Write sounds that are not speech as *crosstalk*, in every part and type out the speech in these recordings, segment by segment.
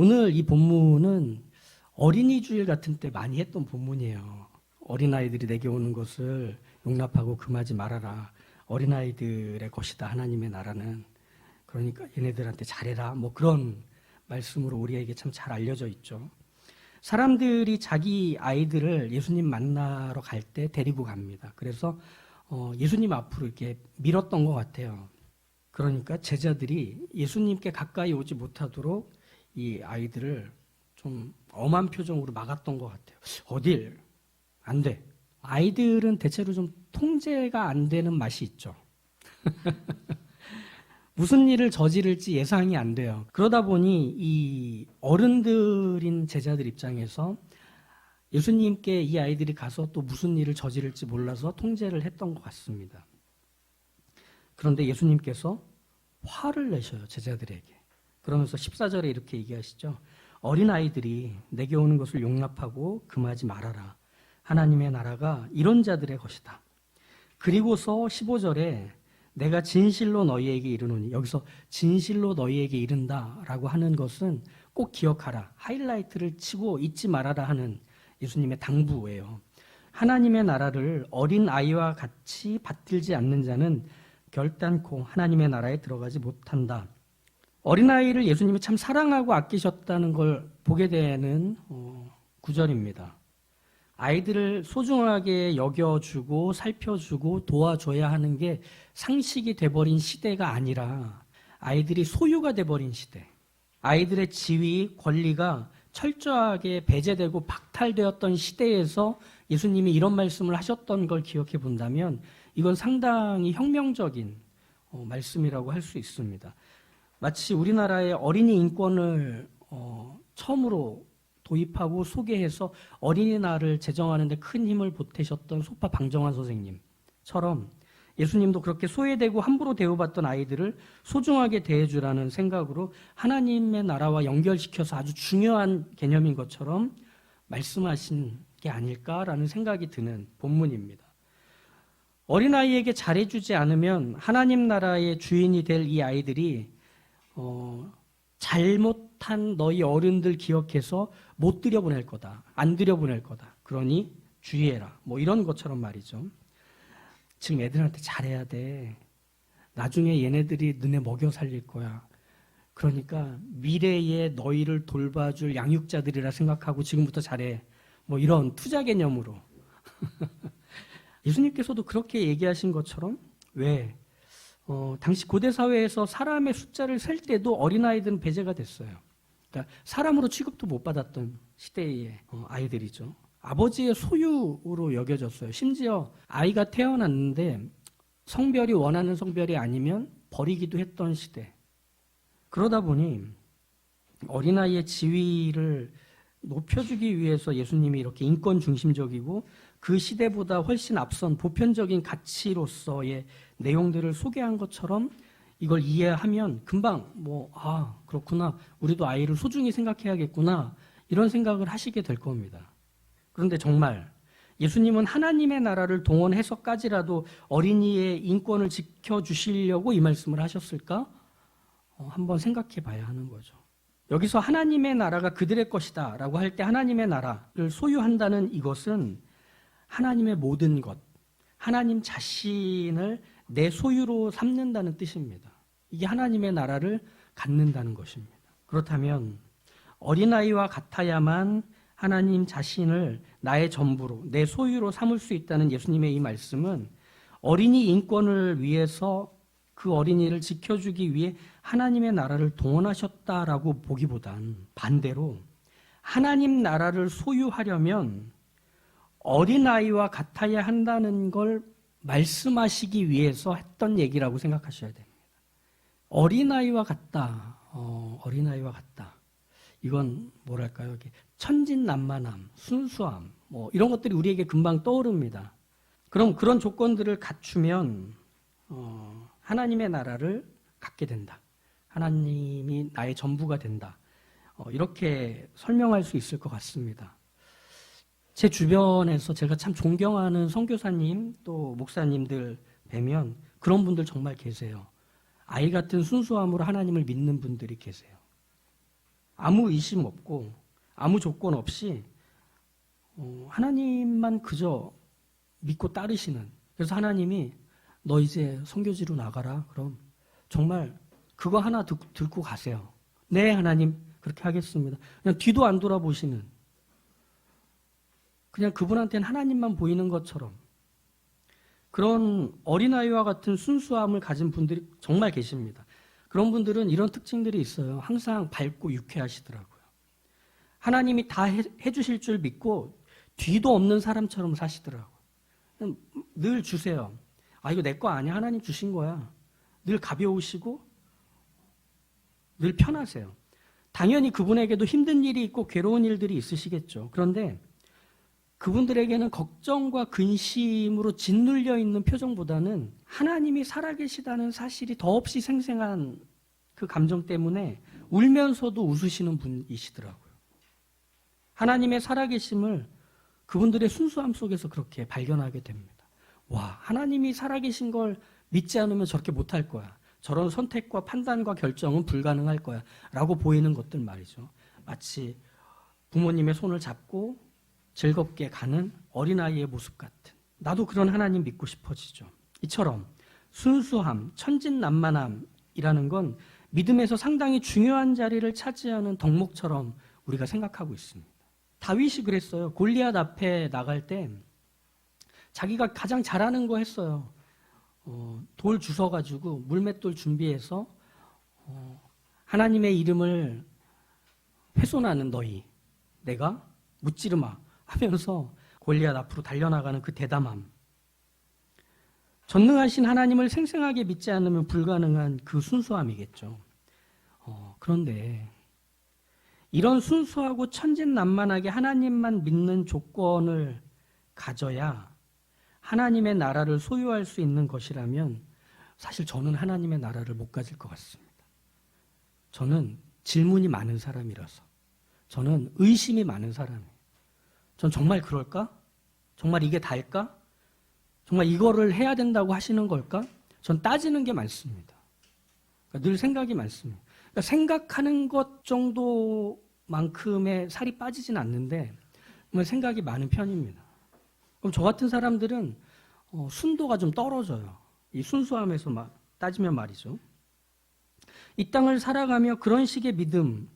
오늘 이 본문은 어린이 주일 같은 때 많이 했던 본문이에요. 어린아이들이 내게 오는 것을 용납하고 금하지 말아라. 어린아이들의 것이다. 하나님의 나라는. 그러니까 얘네들한테 잘해라. 뭐 그런 말씀으로 우리에게 참 잘 알려져 있죠. 사람들이 자기 아이들을 예수님 만나러 갈 때 데리고 갑니다. 그래서 어, 예수님 앞으로 이렇게 밀었던 것 같아요. 그러니까 제자들이 예수님께 가까이 오지 못하도록 이 아이들을 좀 엄한 표정으로 막았던 것 같아요. 어딜? 안 돼. 아이들은 대체로 좀 통제가 안 되는 맛이 있죠. *laughs* 무슨 일을 저지를지 예상이 안 돼요. 그러다 보니 이 어른들인 제자들 입장에서 예수님께 이 아이들이 가서 또 무슨 일을 저지를지 몰라서 통제를 했던 것 같습니다. 그런데 예수님께서 화를 내셔요, 제자들에게. 그러면서 14절에 이렇게 얘기하시죠. 어린 아이들이 내게 오는 것을 용납하고 금하지 말아라. 하나님의 나라가 이런 자들의 것이다. 그리고서 15절에 내가 진실로 너희에게 이르노니 여기서 진실로 너희에게 이른다라고 하는 것은 꼭 기억하라. 하이라이트를 치고 잊지 말아라 하는 예수님의 당부예요. 하나님의 나라를 어린 아이와 같이 받들지 않는 자는 결단코 하나님의 나라에 들어가지 못한다. 어린아이를 예수님이 참 사랑하고 아끼셨다는 걸 보게 되는 어, 구절입니다. 아이들을 소중하게 여겨주고 살펴주고 도와줘야 하는 게 상식이 돼버린 시대가 아니라 아이들이 소유가 돼버린 시대. 아이들의 지위, 권리가 철저하게 배제되고 박탈되었던 시대에서 예수님이 이런 말씀을 하셨던 걸 기억해 본다면 이건 상당히 혁명적인 어, 말씀이라고 할 수 있습니다. 마치 우리나라의 어린이 인권을 어, 처음으로 도입하고 소개해서 어린이날을 제정하는데 큰 힘을 보태셨던 소파 방정환 선생님처럼 예수님도 그렇게 소외되고 함부로 대우받던 아이들을 소중하게 대해주라는 생각으로 하나님의 나라와 연결시켜서 아주 중요한 개념인 것처럼 말씀하신 게 아닐까라는 생각이 드는 본문입니다. 어린아이에게 잘해주지 않으면 하나님 나라의 주인이 될 이 아이들이 어, 잘못한 너희 어른들 기억해서 못 들여보낼 거다. 안 들여보낼 거다. 그러니 주의해라. 뭐 이런 것처럼 말이죠. 지금 애들한테 잘해야 돼. 나중에 얘네들이 너네 먹여 살릴 거야. 그러니까 미래에 너희를 돌봐줄 양육자들이라 생각하고 지금부터 잘해. 뭐 이런 투자 개념으로. *laughs* 예수님께서도 그렇게 얘기하신 것처럼 왜 어, 당시 고대 사회에서 사람의 숫자를 셀 때도 어린아이들은 배제가 됐어요. 그러니까 사람으로 취급도 못 받았던 시대의 어, 아이들이죠. 아버지의 소유로 여겨졌어요. 심지어 아이가 태어났는데 성별이 원하는 성별이 아니면 버리기도 했던 시대. 그러다 보니 어린아이의 지위를 높여주기 위해서 예수님이 이렇게 인권 중심적이고 그 시대보다 훨씬 앞선 보편적인 가치로서의 내용들을 소개한 것처럼 이걸 이해하면 금방 뭐, 아, 그렇구나. 우리도 아이를 소중히 생각해야겠구나. 이런 생각을 하시게 될 겁니다. 그런데 정말 예수님은 하나님의 나라를 동원해서까지라도 어린이의 인권을 지켜주시려고 이 말씀을 하셨을까? 어, 한번 생각해 봐야 하는 거죠. 여기서 하나님의 나라가 그들의 것이다 라고 할 때 하나님의 나라를 소유한다는 이것은 하나님의 모든 것, 하나님 자신을 내 소유로 삼는다는 뜻입니다. 이게 하나님의 나라를 갖는다는 것입니다. 그렇다면 어린아이와 같아야만 하나님 자신을 나의 전부로, 내 소유로 삼을 수 있다는 예수님의 이 말씀은 어린이 인권을 위해서 그 어린이를 지켜주기 위해 하나님의 나라를 동원하셨다라고 보기보단 반대로 하나님 나라를 소유하려면 어린아이와 같아야 한다는 걸 말씀하시기 위해서 했던 얘기라고 생각하셔야 됩니다. 어린아이와 같다. 어, 어린아이와 같다. 이건 뭐랄까요? 천진난만함, 순수함, 뭐 이런 것들이 우리에게 금방 떠오릅니다. 그럼 그런 조건들을 갖추면 어, 하나님의 나라를 갖게 된다. 하나님이 나의 전부가 된다. 어, 이렇게 설명할 수 있을 것 같습니다. 제 주변에서 제가 참 존경하는 선교사님 또 목사님들 뵈면 그런 분들 정말 계세요. 아이 같은 순수함으로 하나님을 믿는 분들이 계세요. 아무 의심 없고 아무 조건 없이 어, 하나님만 그저 믿고 따르시는 그래서 하나님이 너 이제 선교지로 나가라 그럼 정말 그거 하나 듣, 듣고 가세요 네 하나님 그렇게 하겠습니다 그냥 뒤도 안 돌아보시는 그냥 그분한테는 하나님만 보이는 것처럼 그런 어린아이와 같은 순수함을 가진 분들이 정말 계십니다. 그런 분들은 이런 특징들이 있어요. 항상 밝고 유쾌하시더라고요. 하나님이 다 해, 해주실 줄 믿고 뒤도 없는 사람처럼 사시더라고요. 늘 주세요. 아, 이거 내 거 아니야. 하나님 주신 거야. 늘 가벼우시고 늘 편하세요. 당연히 그분에게도 힘든 일이 있고 괴로운 일들이 있으시겠죠. 그런데 그분들에게는 걱정과 근심으로 짓눌려 있는 표정보다는 하나님이 살아계시다는 사실이 더없이 생생한 그 감정 때문에 울면서도 웃으시는 분이시더라고요. 하나님의 살아계심을 그분들의 순수함 속에서 그렇게 발견하게 됩니다. 와, 하나님이 살아계신 걸 믿지 않으면 저렇게 못할 거야. 저런 선택과 판단과 결정은 불가능할 거야. 라고 보이는 것들 말이죠. 마치 부모님의 손을 잡고 즐겁게 가는 어린아이의 모습 같은 나도 그런 하나님 믿고 싶어지죠. 이처럼 순수함, 천진난만함이라는 건 믿음에서 상당히 중요한 자리를 차지하는 덕목처럼 우리가 생각하고 있습니다. 다윗이 그랬어요. 골리앗 앞에 나갈 때 자기가 가장 잘하는 거 했어요. 어, 돌 주워가지고 물맷돌 준비해서 어, 하나님의 이름을 훼손하는 너희 내가 무찌르마 하면서 골리앗 앞으로 달려나가는 그 대담함. 전능하신 하나님을 생생하게 믿지 않으면 불가능한 그 순수함이겠죠. 어, 그런데 이런 순수하고 천진난만하게 하나님만 믿는 조건을 가져야 하나님의 나라를 소유할 수 있는 것이라면 사실 저는 하나님의 나라를 못 가질 것 같습니다. 저는 질문이 많은 사람이라서 저는 의심이 많은 사람이에요. 전 정말 그럴까? 정말 이게 다일까? 정말 이거를 해야 된다고 하시는 걸까? 전 따지는 게 많습니다. 그러니까 늘 생각이 많습니다. 그러니까 생각하는 것 정도만큼의 살이 빠지진 않는데 생각이 많은 편입니다. 그럼 저 같은 사람들은 어, 순도가 좀 떨어져요. 이 순수함에서 막 따지면 말이죠. 이 땅을 살아가며 그런 식의 믿음,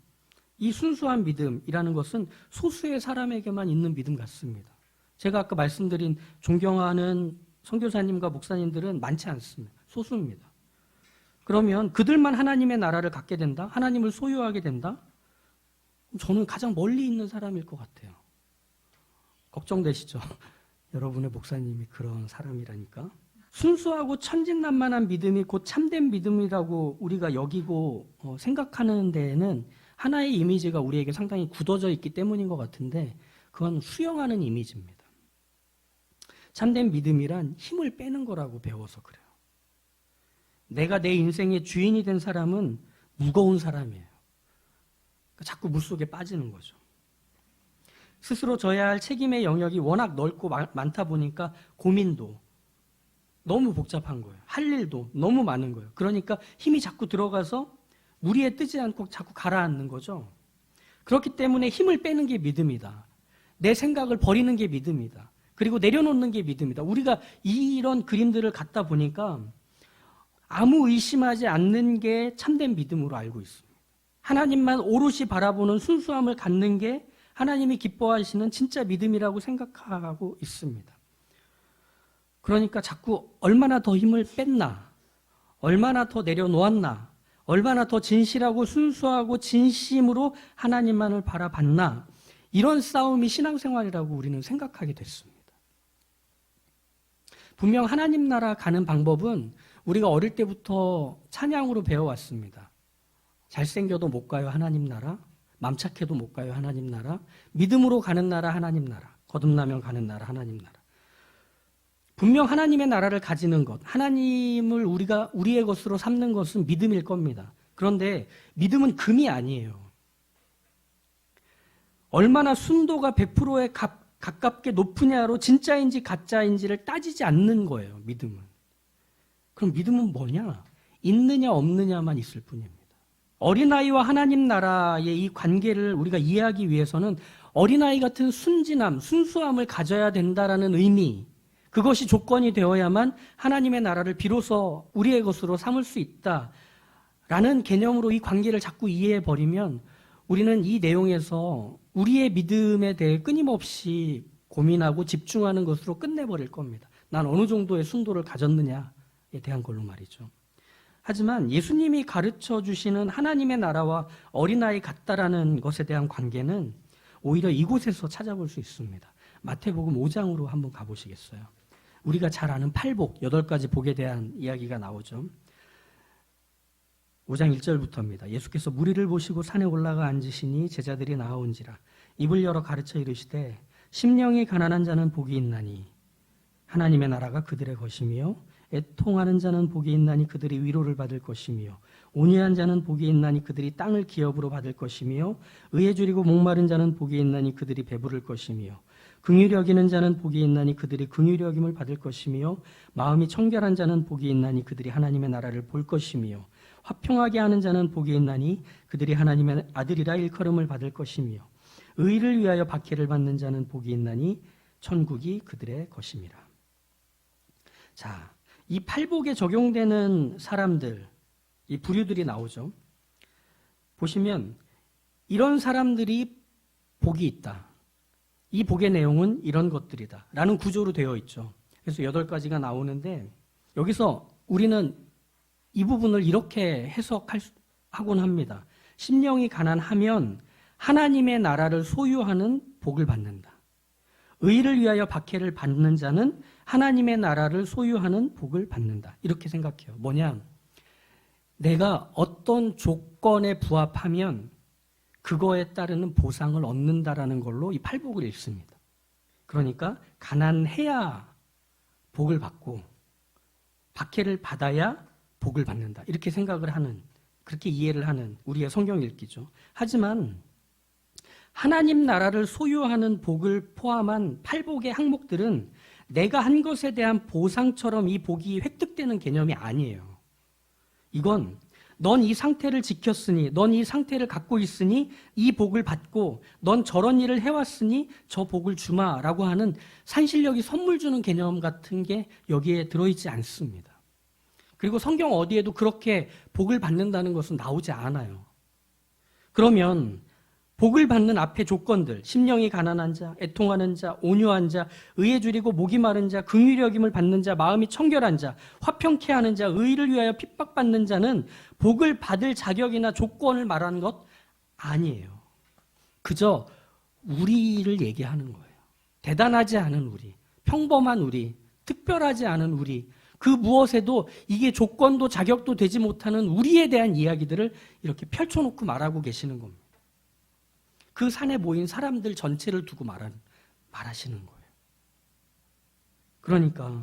이 순수한 믿음이라는 것은 소수의 사람에게만 있는 믿음 같습니다. 제가 아까 말씀드린 존경하는 선교사님과 목사님들은 많지 않습니다. 소수입니다. 그러면 그들만 하나님의 나라를 갖게 된다? 하나님을 소유하게 된다? 저는 가장 멀리 있는 사람일 것 같아요. 걱정되시죠? *laughs* 여러분의 목사님이 그런 사람이라니까. 순수하고 천진난만한 믿음이 곧 참된 믿음이라고 우리가 여기고 어, 생각하는 데에는 하나의 이미지가 우리에게 상당히 굳어져 있기 때문인 것 같은데 그건 수용하는 이미지입니다. 참된 믿음이란 힘을 빼는 거라고 배워서 그래요. 내가 내 인생의 주인이 된 사람은 무거운 사람이에요. 그러니까 자꾸 물 속에 빠지는 거죠. 스스로 져야 할 책임의 영역이 워낙 넓고 많다 보니까 고민도 너무 복잡한 거예요. 할 일도 너무 많은 거예요. 그러니까 힘이 자꾸 들어가서 무리에 뜨지 않고 자꾸 가라앉는 거죠. 그렇기 때문에 힘을 빼는 게 믿음이다. 내 생각을 버리는 게 믿음이다. 그리고 내려놓는 게 믿음이다. 우리가 이런 그림들을 갖다 보니까 아무 의심하지 않는 게 참된 믿음으로 알고 있습니다. 하나님만 오롯이 바라보는 순수함을 갖는 게 하나님이 기뻐하시는 진짜 믿음이라고 생각하고 있습니다. 그러니까 자꾸 얼마나 더 힘을 뺐나, 얼마나 더 내려놓았나, 얼마나 더 진실하고 순수하고 진심으로 하나님만을 바라봤나 이런 싸움이 신앙생활이라고 우리는 생각하게 됐습니다. 분명 하나님 나라 가는 방법은 우리가 어릴 때부터 찬양으로 배워왔습니다. 잘생겨도 못 가요 하나님 나라, 맘 착해도 못 가요 하나님 나라, 믿음으로 가는 나라 하나님 나라, 거듭나면 가는 나라 하나님 나라. 분명 하나님의 나라를 가지는 것, 하나님을 우리가 우리의 것으로 삼는 것은 믿음일 겁니다. 그런데 믿음은 금이 아니에요. 얼마나 순도가 100%에 가, 가깝게 높으냐로 진짜인지 가짜인지를 따지지 않는 거예요, 믿음은. 그럼 믿음은 뭐냐? 있느냐 없느냐만 있을 뿐입니다. 어린아이와 하나님 나라의 이 관계를 우리가 이해하기 위해서는 어린아이 같은 순진함, 순수함을 가져야 된다라는 의미, 그것이 조건이 되어야만 하나님의 나라를 비로소 우리의 것으로 삼을 수 있다 라는 개념으로 이 관계를 자꾸 이해해 버리면 우리는 이 내용에서 우리의 믿음에 대해 끊임없이 고민하고 집중하는 것으로 끝내버릴 겁니다. 난 어느 정도의 순도를 가졌느냐에 대한 걸로 말이죠. 하지만 예수님이 가르쳐 주시는 하나님의 나라와 어린아이 같다라는 것에 대한 관계는 오히려 이곳에서 찾아볼 수 있습니다. 마태복음 5장으로 한번 가보시겠어요? 우리가 잘 아는 팔복, 여덟 가지 복에 대한 이야기가 나오죠. 5장 1절부터입니다. 예수께서 무리를 보시고 산에 올라가 앉으시니 제자들이 나아온지라 입을 열어 가르쳐 이르시되 심령이 가난한 자는 복이 있나니 하나님의 나라가 그들의 것이며 애통하는 자는 복이 있나니 그들이 위로를 받을 것이며 온유한 자는 복이 있나니 그들이 땅을 기업으로 받을 것이며 의에 줄이고 목마른 자는 복이 있나니 그들이 배부를 것이며 긍휼히 여기는 자는 복이 있나니 그들이 긍휼히 여김을 받을 것이며 마음이 청결한 자는 복이 있나니 그들이 하나님의 나라를 볼 것이며 화평하게 하는 자는 복이 있나니 그들이 하나님의 아들이라 일컬음을 받을 것이며 의를 위하여 박해를 받는 자는 복이 있나니 천국이 그들의 것임이라. 자, 이 팔복에 적용되는 사람들, 이 부류들이 나오죠. 보시면 이런 사람들이 복이 있다. 이 복의 내용은 이런 것들이다. 라는 구조로 되어 있죠. 그래서 여덟 가지가 나오는데 여기서 우리는 이 부분을 이렇게 해석하곤 합니다. 심령이 가난하면 하나님의 나라를 소유하는 복을 받는다. 의를 위하여 박해를 받는 자는 하나님의 나라를 소유하는 복을 받는다. 이렇게 생각해요. 뭐냐? 내가 어떤 조건에 부합하면 그거에 따르는 보상을 얻는다라는 걸로 이 팔복을 읽습니다. 그러니까 가난해야 복을 받고 박해를 받아야 복을 받는다. 이렇게 생각을 하는 그렇게 이해를 하는 우리의 성경 읽기죠. 하지만 하나님 나라를 소유하는 복을 포함한 팔복의 항목들은 내가 한 것에 대한 보상처럼 이 복이 획득되는 개념이 아니에요. 이건 넌 이 상태를 지켰으니, 넌 이 상태를 갖고 있으니 이 복을 받고, 넌 저런 일을 해왔으니 저 복을 주마라고 하는 산실력이 선물 주는 개념 같은 게 여기에 들어있지 않습니다. 그리고 성경 어디에도 그렇게 복을 받는다는 것은 나오지 않아요. 그러면 복을 받는 앞에 조건들, 심령이 가난한 자, 애통하는 자, 온유한 자, 의에 줄이고 목이 마른 자, 긍휼히 여김을 받는 자, 마음이 청결한 자, 화평케 하는 자, 의를 위하여 핍박받는 자는 복을 받을 자격이나 조건을 말하는 것 아니에요. 그저 우리를 얘기하는 거예요. 대단하지 않은 우리, 평범한 우리, 특별하지 않은 우리, 그 무엇에도 이게 조건도 자격도 되지 못하는 우리에 대한 이야기들을 이렇게 펼쳐놓고 말하고 계시는 겁니다. 그 산에 모인 사람들 전체를 두고 말하는, 말하시는 거예요. 그러니까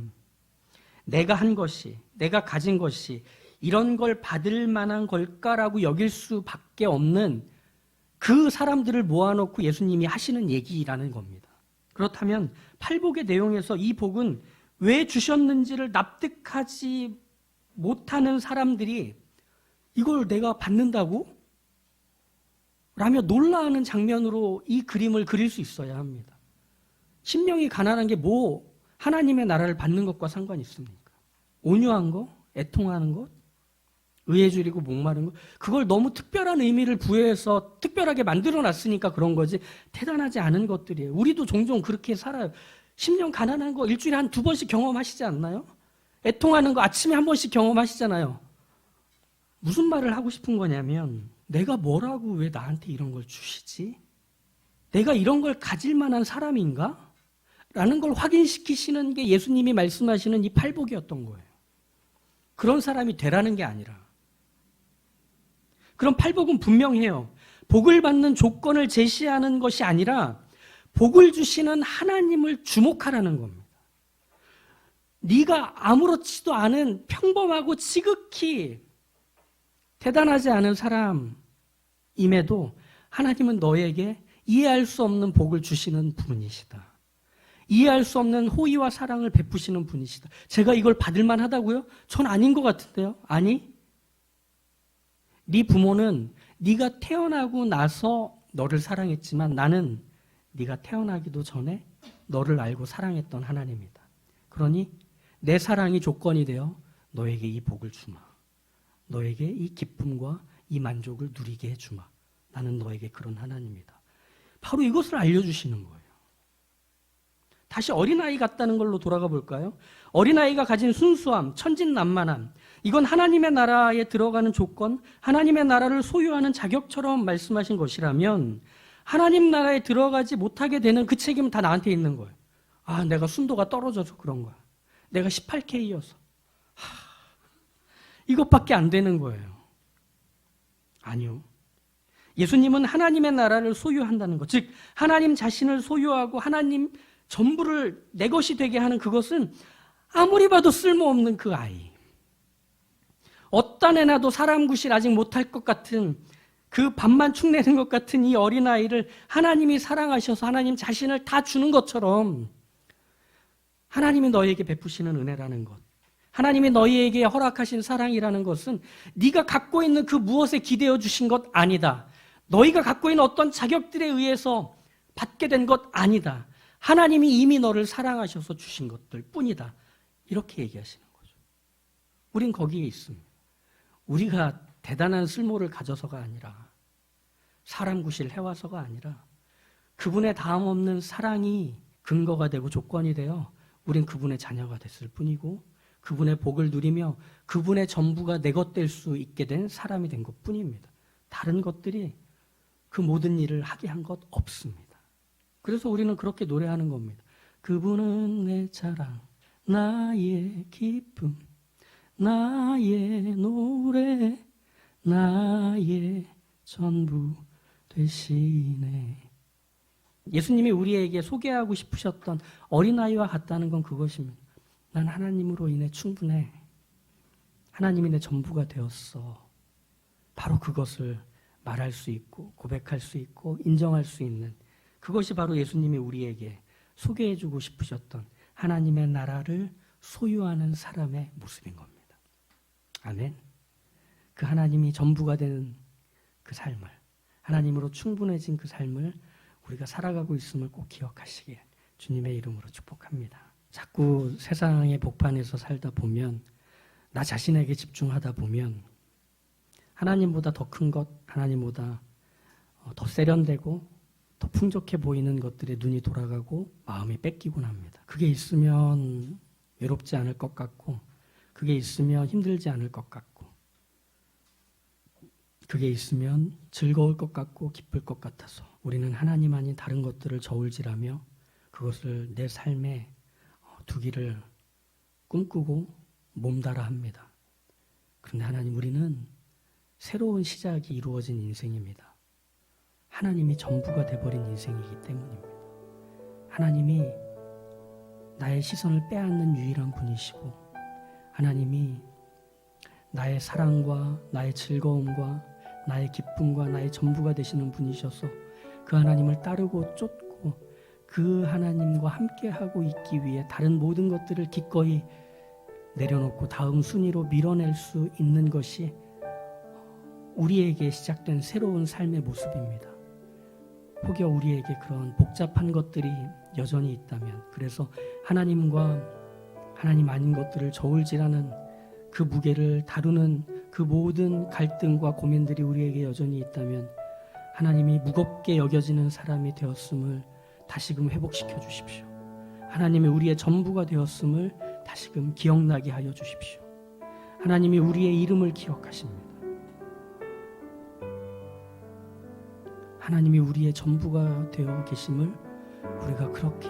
내가 한 것이, 내가 가진 것이 이런 걸 받을 만한 걸까라고 여길 수밖에 없는 그 사람들을 모아놓고 예수님이 하시는 얘기라는 겁니다. 그렇다면 팔복의 내용에서 이 복은 왜 주셨는지를 납득하지 못하는 사람들이 이걸 내가 받는다고? 라며 놀라하는 장면으로 이 그림을 그릴 수 있어야 합니다. 심령이 가난한 게 뭐 하나님의 나라를 받는 것과 상관이 있습니까? 온유한 거, 애통하는 것, 의에 줄이고 목마른 것, 그걸 너무 특별한 의미를 부여해서 특별하게 만들어 놨으니까 그런 거지 대단하지 않은 것들이에요. 우리도 종종 그렇게 살아요. 심령 가난한 거 일주일에 한 두 번씩 경험하시지 않나요? 애통하는 거 아침에 한 번씩 경험하시잖아요. 무슨 말을 하고 싶은 거냐면 내가 뭐라고 왜 나한테 이런 걸 주시지? 내가 이런 걸 가질 만한 사람인가? 라는 걸 확인시키시는 게 예수님이 말씀하시는 이 팔복이었던 거예요. 그런 사람이 되라는 게 아니라. 그럼 팔복은 분명해요. 복을 받는 조건을 제시하는 것이 아니라 복을 주시는 하나님을 주목하라는 겁니다. 네가 아무렇지도 않은 평범하고 지극히 대단하지 않은 사람 임에도 하나님은 너에게 이해할 수 없는 복을 주시는 분이시다. 이해할 수 없는 호의와 사랑을 베푸시는 분이시다. 제가 이걸 받을 만 하다고요? 전 아닌 것 같은데요. 아니. 네 부모는 네가 태어나고 나서 너를 사랑했지만 나는 네가 태어나기도 전에 너를 알고 사랑했던 하나님이다. 그러니 내 사랑이 조건이 되어 너에게 이 복을 주마. 너에게 이 기쁨과 이 만족을 누리게 해주마. 나는 너에게 그런 하나님이다. 바로 이것을 알려주시는 거예요. 다시 어린아이 같다는 걸로 돌아가 볼까요? 어린아이가 가진 순수함, 천진난만함, 이건 하나님의 나라에 들어가는 조건, 하나님의 나라를 소유하는 자격처럼 말씀하신 것이라면 하나님 나라에 들어가지 못하게 되는 그 책임은 다 나한테 있는 거예요. 아, 내가 순도가 떨어져서 그런 거야. 내가 18K여서. 하, 이것밖에 안 되는 거예요. 아니요. 예수님은 하나님의 나라를 소유한다는 것, 즉 하나님 자신을 소유하고 하나님 전부를 내 것이 되게 하는 그것은 아무리 봐도 쓸모없는 그 아이. 어떤 애나도 사람 구실 아직 못할 것 같은 그 밥만 축내는 것 같은 이 어린아이를 하나님이 사랑하셔서 하나님 자신을 다 주는 것처럼 하나님이 너에게 베푸시는 은혜라는 것. 하나님이 너희에게 허락하신 사랑이라는 것은 네가 갖고 있는 그 무엇에 기대어 주신 것 아니다. 너희가 갖고 있는 어떤 자격들에 의해서 받게 된 것 아니다. 하나님이 이미 너를 사랑하셔서 주신 것들 뿐이다. 이렇게 얘기하시는 거죠. 우린 거기에 있습니다. 우리가 대단한 쓸모를 가져서가 아니라 사람 구실 해와서가 아니라 그분의 다음 없는 사랑이 근거가 되고 조건이 되어 우린 그분의 자녀가 됐을 뿐이고 그분의 복을 누리며 그분의 전부가 내 것 될 수 있게 된 사람이 된 것 뿐입니다. 다른 것들이 그 모든 일을 하게 한 것 없습니다. 그래서 우리는 그렇게 노래하는 겁니다. 그분은 내 자랑, 나의 기쁨, 나의 노래, 나의 전부 되시네. 예수님이 우리에게 소개하고 싶으셨던 어린아이와 같다는 건 그것입니다. 난 하나님으로 인해 충분해. 하나님이 내 전부가 되었어. 바로 그것을 말할 수 있고, 고백할 수 있고, 인정할 수 있는 그것이 바로 예수님이 우리에게 소개해 주고 싶으셨던 하나님의 나라를 소유하는 사람의 모습인 겁니다. 아멘. 그 하나님이 전부가 되는 그 삶을, 하나님으로 충분해진 그 삶을 우리가 살아가고 있음을 꼭 기억하시길 주님의 이름으로 축복합니다. 자꾸 세상의 복판에서 살다 보면 나 자신에게 집중하다 보면 하나님보다 더 큰 것, 하나님보다 어, 더 세련되고 더 풍족해 보이는 것들에 눈이 돌아가고 마음이 뺏기곤 합니다. 그게 있으면 외롭지 않을 것 같고, 그게 있으면 힘들지 않을 것 같고, 그게 있으면 즐거울 것 같고 기쁠 것 같아서 우리는 하나님 아닌 다른 것들을 저울질하며 그것을 내 삶에 어, 두기를 꿈꾸고 몸달아 합니다. 그런데 하나님 우리는 새로운 시작이 이루어진 인생입니다. 하나님이 전부가 돼버린 인생이기 때문입니다. 하나님이 나의 시선을 빼앗는 유일한 분이시고, 하나님이 나의 사랑과 나의 즐거움과 나의 기쁨과 나의 전부가 되시는 분이셔서 그 하나님을 따르고 쫓고 그 하나님과 함께하고 있기 위해 다른 모든 것들을 기꺼이 내려놓고 다음 순위로 밀어낼 수 있는 것이 우리에게 시작된 새로운 삶의 모습입니다. 혹여 우리에게 그런 복잡한 것들이 여전히 있다면 그래서 하나님과 하나님 아닌 것들을 저울질하는 그 무게를 다루는 그 모든 갈등과 고민들이 우리에게 여전히 있다면 하나님이 무겁게 여겨지는 사람이 되었음을 다시금 회복시켜 주십시오. 하나님이 우리의 전부가 되었음을 다시금 기억나게 하여 주십시오. 하나님이 우리의 이름을 기억하십니다. 하나님이 우리의 전부가 되어 계심을 우리가 그렇게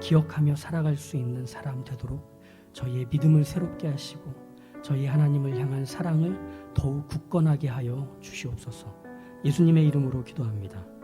기억하며 살아갈 수 있는 사람 되도록 저희의 믿음을 새롭게 하시고 저희 하나님을 향한 사랑을 더욱 굳건하게 하여 주시옵소서. 예수님의 이름으로 기도합니다.